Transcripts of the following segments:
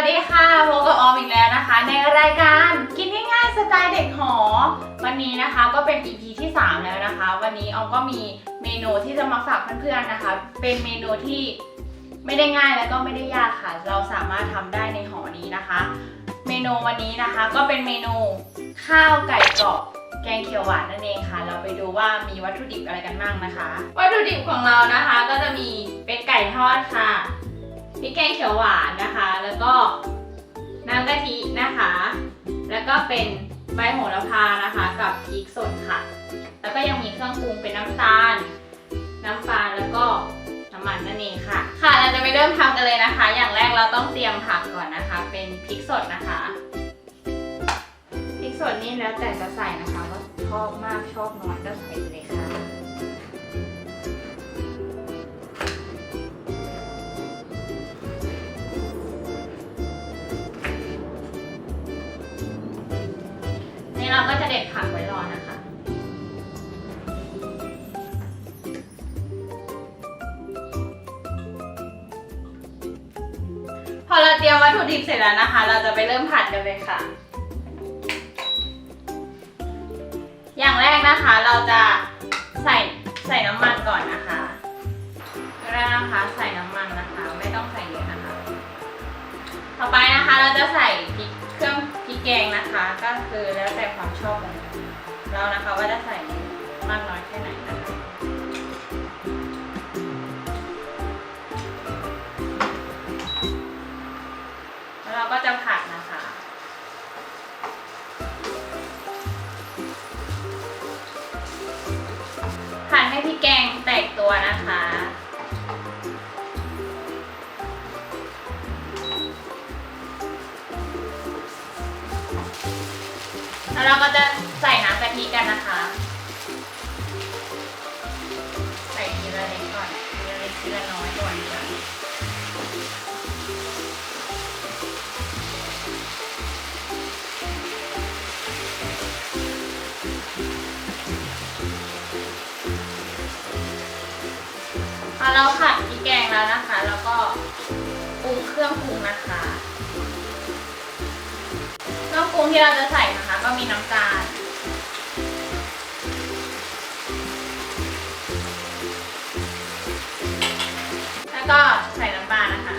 วัสดีค่ะพบกับออมอีกแล้วนะคะ ในรายการกินง่ายๆสไตล์เด็กหอ วันนี้นะคะก็เป็น EP ที่ 3 แล้วนะคะ วันนี้ออมก็มีเมนูที่จะมาฝากเพื่อนๆนะคะ เป็นเมนูที่ไม่ได้ง่ายและก็ไม่ได้ยากค่ะ เราสามารถทำได้ในหอนี้นะคะ เมนูวันนี้นะคะก็เป็นเมนูข้าวไก่กรอบแกงเขียวหวานนั่นเองค่ะ เราไปดูว่ามีวัตถุดิบอะไรกันบ้างนะคะ วัตถุดิบของเรานะคะ ก็จะมีเป็นไก่ทอดค่ะ พริกแกงเขียวหวานนะคะ แล้วก็น้ำกะทินะคะ แล้วก็เป็นใบโหระพานะคะ กับพริกสดค่ะ แล้วก็ยังมีเครื่องปรุงเป็นน้ำตาล น้ำปลาแล้วก็น้ำมันนั่นเองค่ะ ค่ะเราจะไปเริ่มทำกันเลยนะคะ อย่างแรกเราต้องเตรียมผักก่อนนะคะ เป็นพริกสดนะคะพริกสดนี่แล้วแต่จะใส่นะคะว่าชอบมากชอบน้อยก็ใส่เลยค่ะ ก็จะเด็ดผักไว้รอนะคะ พอเราเตรียมวัตถุดิบเสร็จแล้วนะคะ เราจะไปเริ่มผัดกันเลยค่ะ อย่างแรกนะคะเราจะใส่ใส่น้ำมันก่อนนะคะก็ได้นะคะใส่น้ำมันนะคะ ไม่ต้องใส่เยอะนะคะ ต่อไปนะคะเราจะใส่พริก เครื่องพริกแกงนะคะก็คือแล้วแต่ความชอบของเรานะคะว่าจะใส่มากน้อยแค่ไหนนะคะแล้วเราก็จะผัดนะคะผัดให้พริกแกงแตกตัวนะคะ ก็จะใส่น้ำกะทิกันนะคะ ใส่ทีละเล็กก่อนทีละเล็กทีละน้อยก่อนค่ะพอเราผัดพริกแกงแล้วนะคะ แล้วก็ปรุงเครื่องปรุงนะคะ เครื่องปรุงที่เราจะใส่นะคะ ก็มีน้ำตาลแล้วก็ใส่น้ำปลานะคะ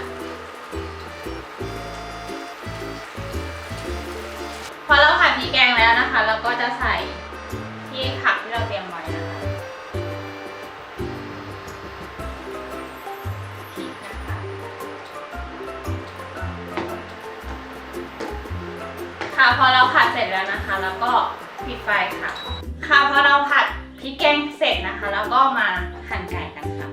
พอเราผัดพริกแกงแล้วนะคะ เราก็จะใส่ที่ผัก ค่ะพอเราผัดเสร็จแล้วนะคะแล้วก็ปิดไฟค่ะ ค่ะพอเราผัดพริกแกงเสร็จนะคะ แล้วก็มาหั่นไก่กันค่ะ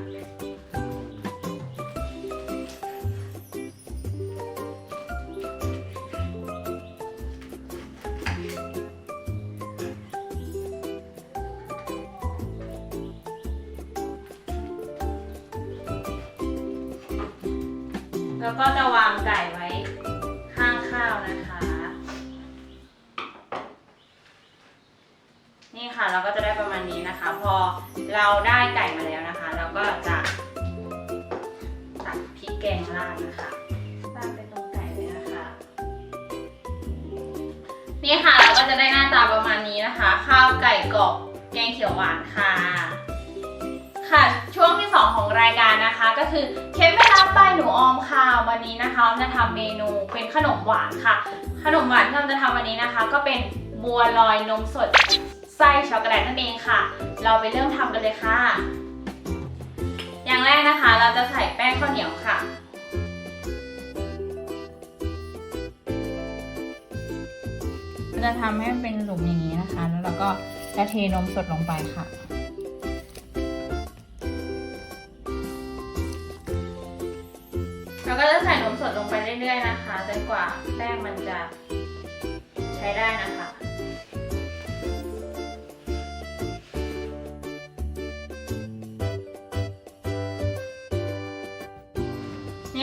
แล้วก็จะวางไก่ไเราได้ไก่มาแล้วนะคะ เราก็จะตักพริกแกงราดนะคะราดไปตรงไก่เลยนะคะ นี่ค่ะเราก็จะได้หน้าตาประมาณนี้นะคะ ข้าวไก่กรอบแกงเขียวหวานค่ะ ค่ะช่วงที่ 2 ของรายการนะคะ ก็คือเคล็ดไม่รับไปหนูออมค่ะวันนี้นะคะออมจะทำเมนูเป็นขนมหวานค่ะ ขนมหวานที่เราจะทำวันนี้นะคะ ก็เป็นบัวลอยนมสด ไส้ช็อกโกแลตนั่นเองค่ะ เราไปเริ่มทำกันเลยค่ะ อย่างแรกนะคะเราจะใส่แป้งข้าวเหนียวค่ะเราจะทำให้มันเป็นหลุมอย่างนี้นะคะ แล้วเราก็จะเทนมสดลงไปค่ะ เราก็จะใส่นมสดลงไปเรื่อยๆนะคะ จนกว่าแป้งมันจะใช้ได้นะคะ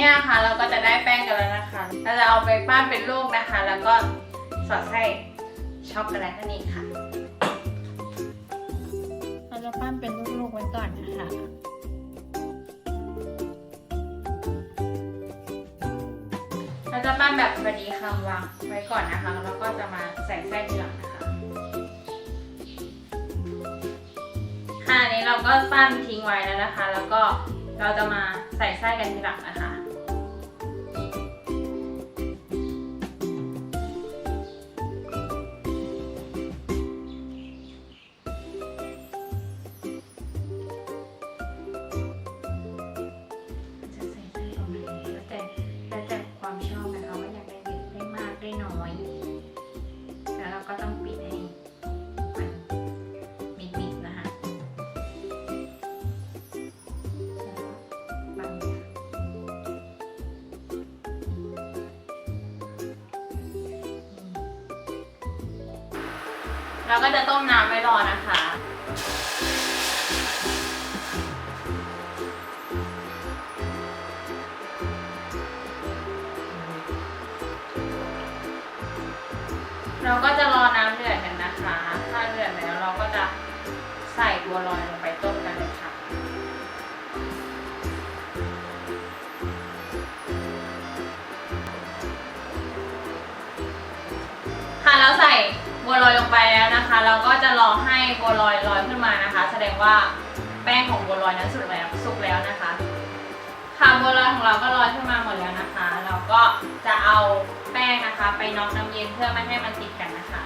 เนี่ยนะคะเราก็จะได้แป้งกันแล้วนะคะ เราจะเอาไปปั้นเป็นลูกนะคะ แล้วก็สอดไส้ช็อกโกแลตนั่นเองค่ะ เราจะปั้นเป็นลูกๆไว้ก่อนนะคะเราจะปั้นแบบพอดีคำวางไว้ก่อนนะคะ แล้วก็จะมาใส่ไส้ทีหลังนะคะค่ะอันนี้เราก็ปั้นทิ้งไว้แล้วนะคะ แล้วก็เราจะมาใส่ไส้กันทีหลังนะคะจะ เราก็จะต้มน้ำไว้รอนะคะ เราก็จะรอน้ำเดือดกันนะคะ ถ้าเดือดแล้วเราก็จะใส่บัวลอยลง บัวลอยลงไปแล้วนะคะ เราก็จะรอให้บัวลอยลอยขึ้นมานะคะ แสดงว่าแป้งของบัวลอยนั้นสุกแล้วสุกแล้วนะคะค่ะบัวลอยของเราก็ลอยขึ้นมาหมดแล้วนะคะ เราก็จะเอาแป้งนะคะ ไปน็อกน้ำเย็นเพื่อไม่ให้มันติดกันนะคะ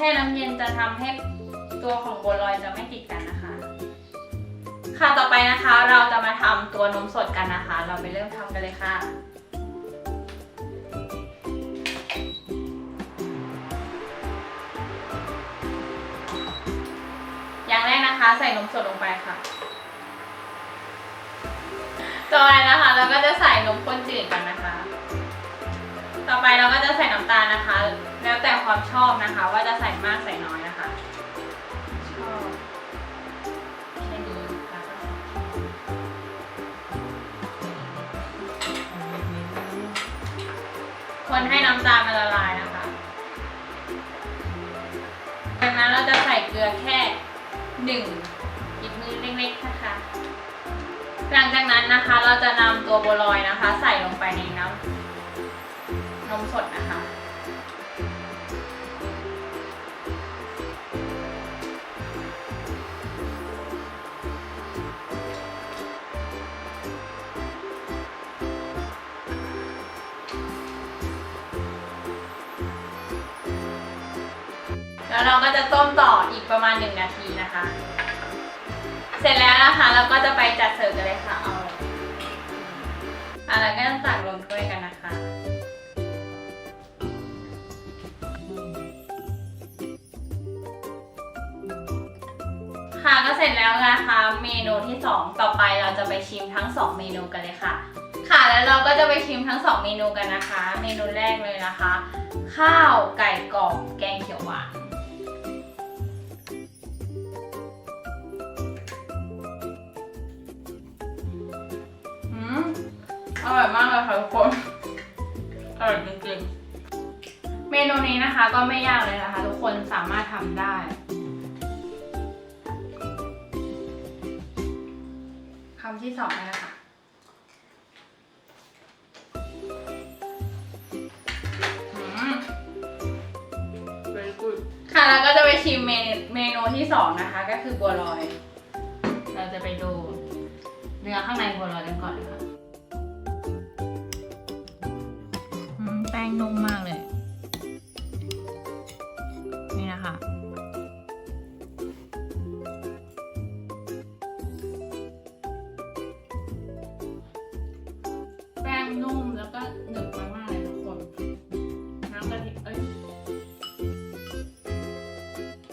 ช่น้ำเย็นจะทำให้ตัวของบัวลอยจะไม่ติดกันนะคะ ค่ะต่อไปนะคะเราจะมาทำตัวนมสดกันนะคะ เราไปเริ่มทำกันเลยค่ะอย่างแรกนะคะใส่นมสดลงไปค่ะ ต่อไปนะคะ เราก็จะใส่นมข้นจืดกันนะ ความชอบนะคะ ว่าจะใส่มากใส่น้อยนะคะ ชอบแค่นี้แล้วก็คนให้น้ำตาลมันละลายนะคะ จากนั้นเราจะใส่เกลือแค่หนึ่งหยิบมือเล็กๆนะคะ หลังจากนั้นนะคะเราจะนำตัวบัวลอยนะคะ ใส่ลงไปในน้ำนมสดนะคะ แล้วเราก็จะต้มต่ออีกประมาณ 1 นาทีนะคะ เสร็จแล้วนะคะเราก็จะไปจัดเสิร์ฟกันเลยค่ะ เอาอะไรก็ต้องตักลงถ้วยกันนะคะค่ะก็เสร็จแล้วนะคะเมนูที่ 2 ต่อไปเราจะไปชิมทั้ง 2 เมนูกันเลยค่ะ ค่ะแล้วเราก็จะไปชิมทั้ง 2 เมนูกันนะคะ เมนูแรกเลยนะคะ ข้าวไก่กรอบแกงเขียวหวาน อืมอร่อยมากเลยค่ะทุกคนอร่อยจริงๆ เมนูนี้นะคะก็ไม่ยากเลยนะคะ ทุกคนสามารถทำได้คำที่สองนะคะอืม very good ค่ะแล้วก็จะไปชิมเมนูเมนูที่สองนะคะ ก็คือบัวลอย เราจะไปดูเนื้อข้างในบัวลอยกันก่อนเลยค่ะ นุ่มแล้วก็หนึบมากๆเลยทุกคน น้ำกะทิเอ้ย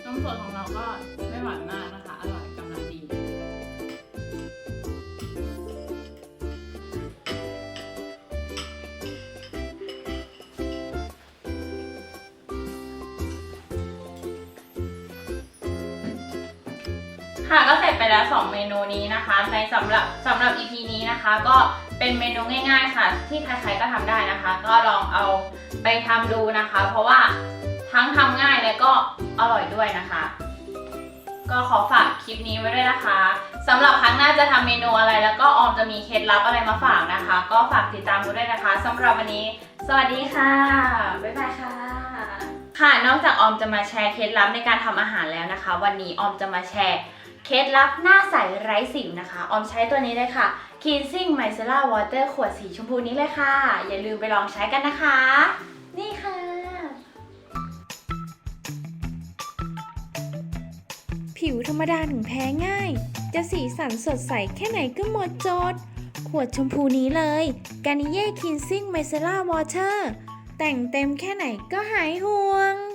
น้ำสดของเราก็ไม่หวานมากนะคะ อร่อยกำลังดีค่ะก็เสร็จไปแล้ว 2 เมนูนี้นี้นะคะ ในสำหรับสำหรับ EP นี้นะคะ ก็ เป็นเมนูง่าย ๆ ค่ะ ที่ใครๆก็ทำได้นะคะ ก็ลองเอาไปทำดูนะคะ เพราะว่าทั้งทำง่ายและก็อร่อยด้วยนะคะ ก็ขอฝากคลิปนี้ไว้ด้วยนะคะสำหรับครั้งหน้าจะทำเมนูอะไร แล้วก็ออมจะมีเคล็ดลับอะไรมาฝากนะคะ ก็ฝากติดตามดูด้วยนะคะสำหรับวันนี้ สวัสดีค่ะบ๊ายบายค่ะค่ะนอกจากออมจะมาแชร์เคล็ดลับในการทำอาหารแล้วนะคะ วันนี้ออมจะมาแชร์ เคล็ดลับหน้าใสไร้สิวนะคะ ออมใช้ตัวนี้เลยค่ะ Cleansing Micellar Water ขวดสีชมพูนี้เลยค่ะ อย่าลืมไปลองใช้กันนะคะ นี่ค่ะ ผิวธรรมดาถึงแพ้ง่าย จะสีสันสดใสแค่ไหนก็หมดจด ขวดชมพูนี้เลย g a r n i e r Cleansing Micellar Water แต่งเต็มแค่ไหนก็หายห่วง